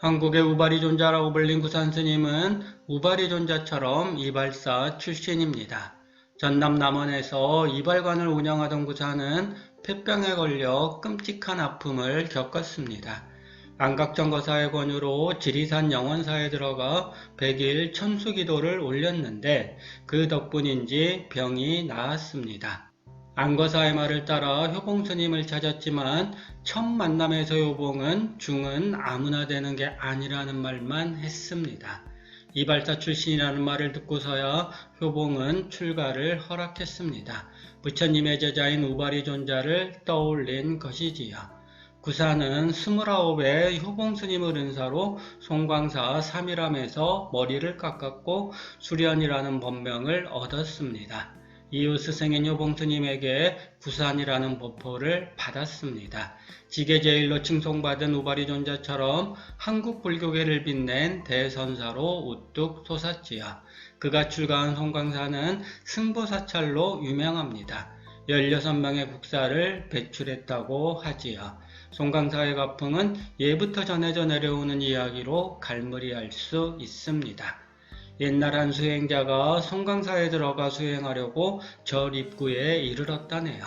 한국의 우바리 존자라고 불린 구산 스님은 우바리 존자처럼 이발사 출신입니다. 전남 남원에서 이발관을 운영하던 구산은 폐병에 걸려 끔찍한 아픔을 겪었습니다. 안각정 거사의 권유로 지리산 영원사에 들어가 100일 천수기도를 올렸는데 그 덕분인지 병이 나았습니다. 안거사의 말을 따라 효봉 스님을 찾았지만 첫 만남에서 효봉은 중은 아무나 되는 게 아니라는 말만 했습니다. 이발사 출신이라는 말을 듣고서야 효봉은 출가를 허락했습니다. 부처님의 제자인 우바리 존자를 떠올린 것이지요. 구사는 스물아홉에 효봉 스님을 은사로 송광사 삼일암에서 머리를 깎았고 수련이라는 법명을 얻었습니다. 이후 스승인 효봉스님에게 구산이라는 법호를 받았습니다. 지계제일로 칭송받은 우바리존자처럼 한국 불교계를 빛낸 대선사로 우뚝 솟았지요. 그가 출가한 송광사는 승보사찰로 유명합니다. 16명의 국사를 배출했다고 하지요. 송강사의 가풍은 예부터 전해져 내려오는 이야기로 갈무리할 수 있습니다. 옛날 한 수행자가 송강사에 들어가 수행하려고 절 입구에 이르렀다네요.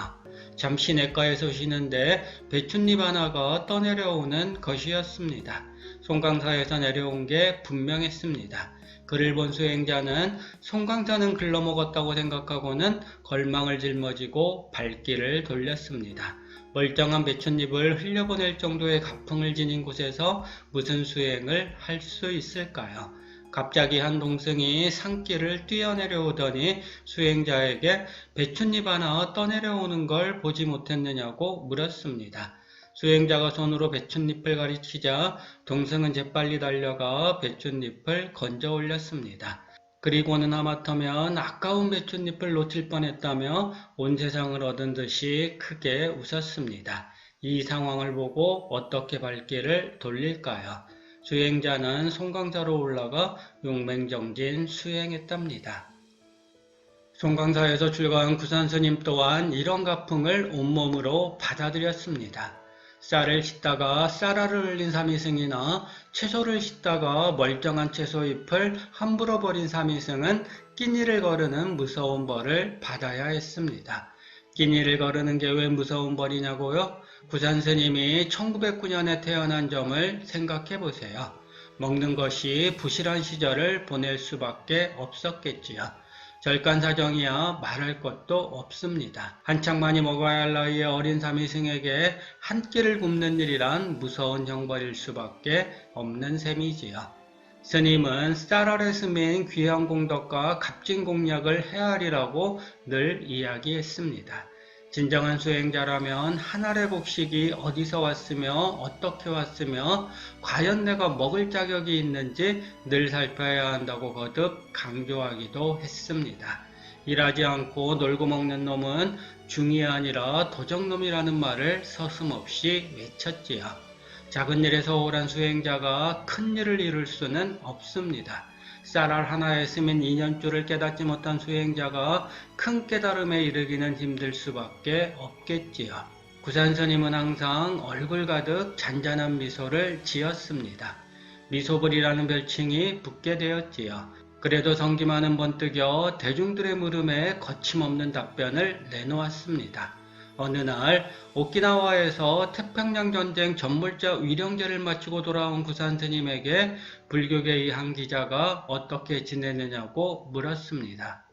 잠시 내과에서 쉬는데 배춧잎 하나가 떠내려오는 것이었습니다. 송강사에서 내려온 게 분명했습니다. 그를 본 수행자는 송강사는 글러먹었다고 생각하고는 걸망을 짊어지고 발길을 돌렸습니다. 멀쩡한 배춧잎을 흘려보낼 정도의 가풍을 지닌 곳에서 무슨 수행을 할 수 있을까요? 갑자기 한 동생이 산길을 뛰어내려오더니 수행자에게 배춧잎 하나 떠내려오는 걸 보지 못했느냐고 물었습니다. 수행자가 손으로 배춧잎을 가리키자 동생은 재빨리 달려가 배춧잎을 건져 올렸습니다. 그리고는 하마터면 아까운 배춧잎을 놓칠 뻔했다며 온 세상을 얻은 듯이 크게 웃었습니다. 이 상황을 보고 어떻게 발길을 돌릴까요? 수행자는 송강사로 올라가 용맹정진 수행했답니다. 송강사에서 출가한 구산스님 또한 이런 가풍을 온몸으로 받아들였습니다. 쌀을 씻다가 쌀알을 흘린 삼위승이나 채소를 씻다가 멀쩡한 채소 잎을 함부로 버린 삼위승은 끼니를 거르는 무서운 벌을 받아야 했습니다. 끼니를 거르는 게 왜 무서운 벌이냐고요? 구산스님이 1909년에 태어난 점을 생각해 보세요. 먹는 것이 부실한 시절을 보낼 수밖에 없었겠지요. 절간사정이야 말할 것도 없습니다. 한창 많이 먹어야 할 나이의 어린 삼위승에게 한 끼를 굶는 일이란 무서운 형벌일 수밖에 없는 셈이지요. 스님은 쌀 아래 스민 귀한 공덕과 값진 공약을 헤아리라고 늘 이야기했습니다. 진정한 수행자라면 하늘의 복식이 어디서 왔으며 어떻게 왔으며 과연 내가 먹을 자격이 있는지 늘 살펴야 한다고 거듭 강조하기도 했습니다. 일하지 않고 놀고 먹는 놈은 중이 아니라 도적놈이라는 말을 서슴없이 외쳤지요. 작은 일에 소홀한 수행자가 큰 일을 이룰 수는 없습니다. 쌀알 하나에 쓰면 2년줄을 깨닫지 못한 수행자가 큰 깨달음에 이르기는 힘들 수밖에 없겠지요. 구산스님은 항상 얼굴 가득 잔잔한 미소를 지었습니다. 미소불이라는 별칭이 붙게 되었지요. 그래도 성기만은 번뜩여 대중들의 물음에 거침없는 답변을 내놓았습니다. 어느 날 오키나와에서 태평양 전쟁 전물자 위령제를 마치고 돌아온 구산 스님에게 불교계의 한 기자가 어떻게 지내느냐고 물었습니다.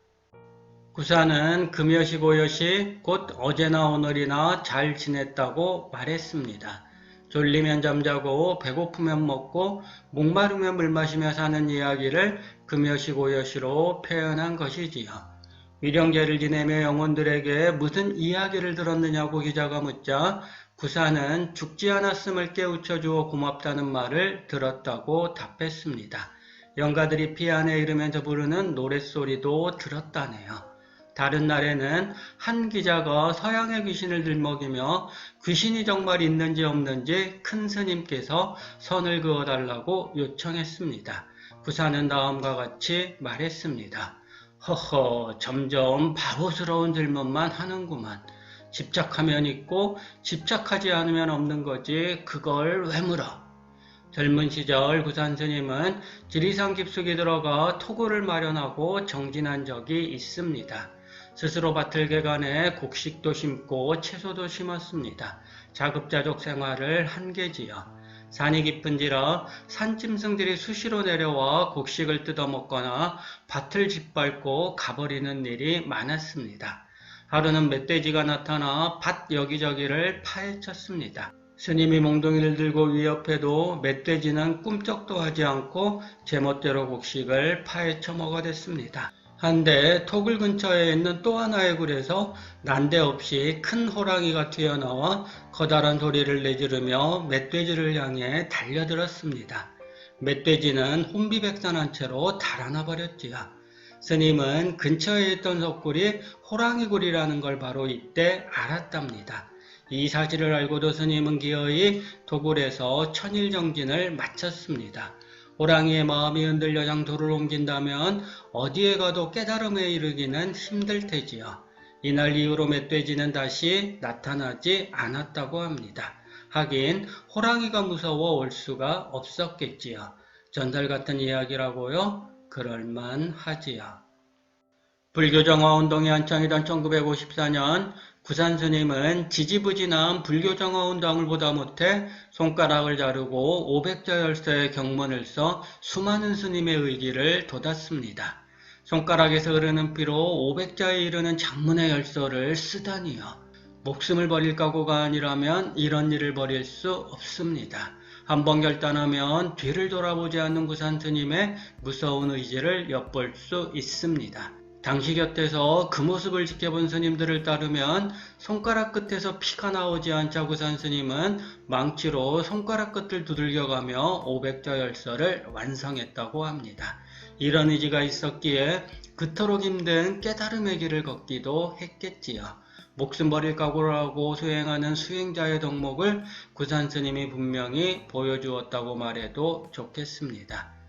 구산은 금여시 고여시 곧 어제나 오늘이나 잘 지냈다고 말했습니다. 졸리면 잠자고 배고프면 먹고 목마르면 물 마시며 사는 이야기를 금여시 고여시로 표현한 것이지요. 위령제를 지내며 영혼들에게 무슨 이야기를 들었느냐고 기자가 묻자 구사는 죽지 않았음을 깨우쳐 주어 고맙다는 말을 들었다고 답했습니다. 영가들이 피 안에 이르면서 부르는 노랫소리도 들었다네요. 다른 날에는 한 기자가 서양의 귀신을 들먹이며 귀신이 정말 있는지 없는지 큰 스님께서 선을 그어달라고 요청했습니다. 구사는 다음과 같이 말했습니다. 허허, 점점 바보스러운 질문만 하는구만. 집착하면 있고, 집착하지 않으면 없는 거지, 그걸 왜 물어? 젊은 시절 구산 스님은 지리산 깊숙이 들어가 토굴을 마련하고 정진한 적이 있습니다. 스스로 밭을 개간해 곡식도 심고 채소도 심었습니다. 자급자족 생활을 한 게지요. 산이 깊은지라 산짐승들이 수시로 내려와 곡식을 뜯어먹거나 밭을 짓밟고 가버리는 일이 많았습니다. 하루는 멧돼지가 나타나 밭 여기저기를 파헤쳤습니다. 스님이 몽둥이를 들고 위협해도 멧돼지는 꿈쩍도 하지 않고 제멋대로 곡식을 파헤쳐 먹어댔습니다. 한데 토굴 근처에 있는 또 하나의 굴에서 난데없이 큰 호랑이가 튀어나와 커다란 소리를 내지르며 멧돼지를 향해 달려들었습니다. 멧돼지는 혼비백산한 채로 달아나 버렸지요. 스님은 근처에 있던 석굴이 호랑이 굴이라는 걸 바로 이때 알았답니다. 이 사실을 알고도 스님은 기어이 도굴에서 천일정진을 마쳤습니다. 호랑이의 마음이 흔들려 장소를 옮긴다면 어디에 가도 깨달음에 이르기는 힘들 테지요. 이날 이후로 멧돼지는 다시 나타나지 않았다고 합니다. 하긴 호랑이가 무서워 올 수가 없었겠지요. 전설 같은 이야기라고요? 그럴만 하지요. 불교 정화 운동이 한창이던 1954년 구산 스님은 지지부진한 불교 정화 운동을 보다 못해 손가락을 자르고 500자 열쇠의 경문을 써 수많은 스님의 의기를 돋았습니다. 손가락에서 흐르는 피로 500자에 이르는 장문의 열쇠를 쓰다니요. 목숨을 버릴 각오가 아니라면 이런 일을 벌일 수 없습니다. 한번 결단하면 뒤를 돌아보지 않는 구산 스님의 무서운 의지를 엿볼 수 있습니다. 당시 곁에서 그 모습을 지켜본 스님들을 따르면 손가락 끝에서 피가 나오지 않자 구산 스님은 망치로 손가락 끝을 두들겨가며 500자 열쇠를 완성했다고 합니다. 이런 의지가 있었기에 그토록 힘든 깨달음의 길을 걷기도 했겠지요. 목숨 버릴 각오를 하고 수행하는 수행자의 덕목을 구산 스님이 분명히 보여주었다고 말해도 좋겠습니다.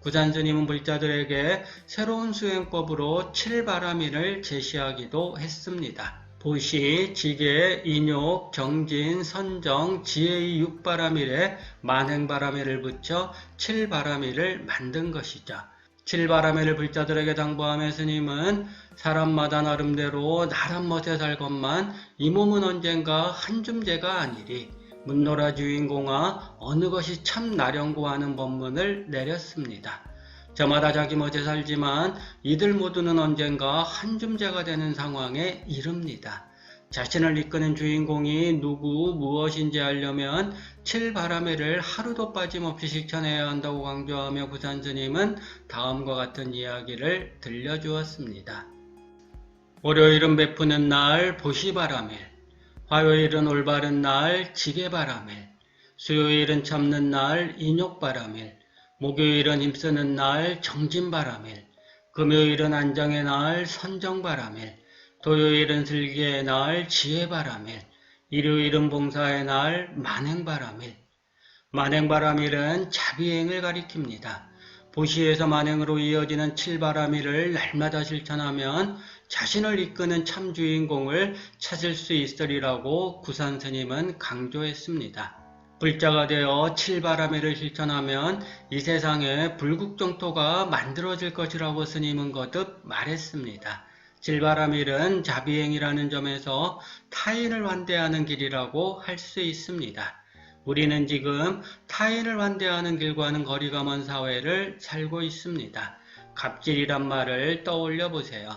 구산 스님은 불자들에게 새로운 수행법으로 칠바라밀을 제시하기도 했습니다. 보시, 지계, 인욕, 정진, 선정, 지혜의 육바라밀에 만행바라밀을 붙여 칠바라밀을 만든 것이죠. 칠바라밀을 불자들에게 당부하며 스님은 사람마다 나름대로 나란 멋에 살건만 이 몸은 언젠가 한줌제가 아니리 문노라 주인공아 어느 것이 참 나련고 하는 법문을 내렸습니다. 저마다 자기 멋에 살지만 이들 모두는 언젠가 한줌제가 되는 상황에 이릅니다. 자신을 이끄는 주인공이 누구 무엇인지 알려면 칠바라매를 하루도 빠짐없이 실천해야 한다고 강조하며 구산 스님은 다음과 같은 이야기를 들려주었습니다. 월요일은 베푸는 날 보시바라멜, 화요일은 올바른 날 지게바라멜, 수요일은 참는 날 인욕바라멜, 목요일은 힘쓰는 날 정진바라멜, 금요일은 안정의 날 선정바라멜, 토요일은 슬기의 날 지혜바라멜, 일요일은 봉사의 날 만행바라멜. 만행바라밀은 자비행을 가리킵니다. 보시에서 만행으로 이어지는 칠바라밀을 날마다 실천하면 자신을 이끄는 참 주인공을 찾을 수 있으리라고 구산 스님은 강조했습니다. 불자가 되어 칠바라밀을 실천하면 이 세상에 불국정토가 만들어질 것이라고 스님은 거듭 말했습니다. 칠바라밀은 자비행이라는 점에서 타인을 환대하는 길이라고 할 수 있습니다. 우리는 지금 타인을 환대하는 길과는 거리가 먼 사회를 살고 있습니다. 갑질이란 말을 떠올려 보세요.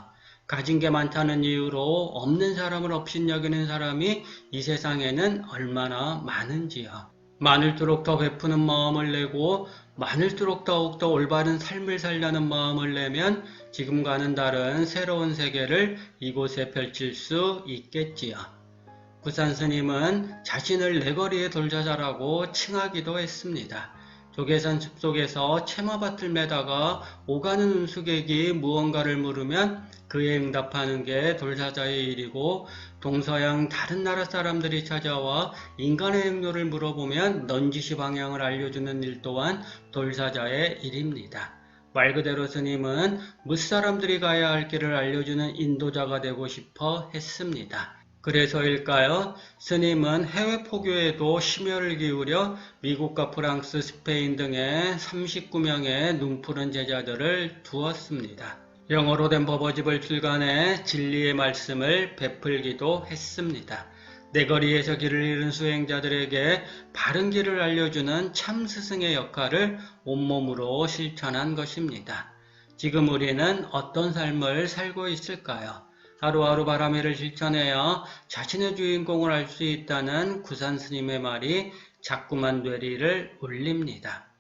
가진 게 많다는 이유로 없는 사람을 업신여기는 사람이 이 세상에는 얼마나 많은지요. 많을수록 더 베푸는 마음을 내고 많을수록 더욱더 올바른 삶을 살려는 마음을 내면 지금과는 다른 새로운 세계를 이곳에 펼칠 수 있겠지요. 구산 스님은 자신을 내거리의 돌자자라고 칭하기도 했습니다. 조계산 숲속에서 채마밭을 매다가 오가는 운수객이 무언가를 물으면 그에 응답하는 게 돌사자의 일이고 동서양 다른 나라 사람들이 찾아와 인간의 행로를 물어보면 넌지시 방향을 알려주는 일 또한 돌사자의 일입니다. 말 그대로 스님은 무사람들이 가야 할 길을 알려주는 인도자가 되고 싶어 했습니다. 그래서일까요? 스님은 해외 포교에도 심혈을 기울여 미국과 프랑스, 스페인 등의 39명의 눈푸른 제자들을 두었습니다. 영어로 된 버버집을 출간해 진리의 말씀을 베풀기도 했습니다. 내거리에서 길을 잃은 수행자들에게 바른 길을 알려주는 참 스승의 역할을 온몸으로 실천한 것입니다. 지금 우리는 어떤 삶을 살고 있을까요? 하루하루 바람회를 실천해야 자신의 주인공을 알 수 있다는 구산 스님의 말이 자꾸만 되리를 울립니다.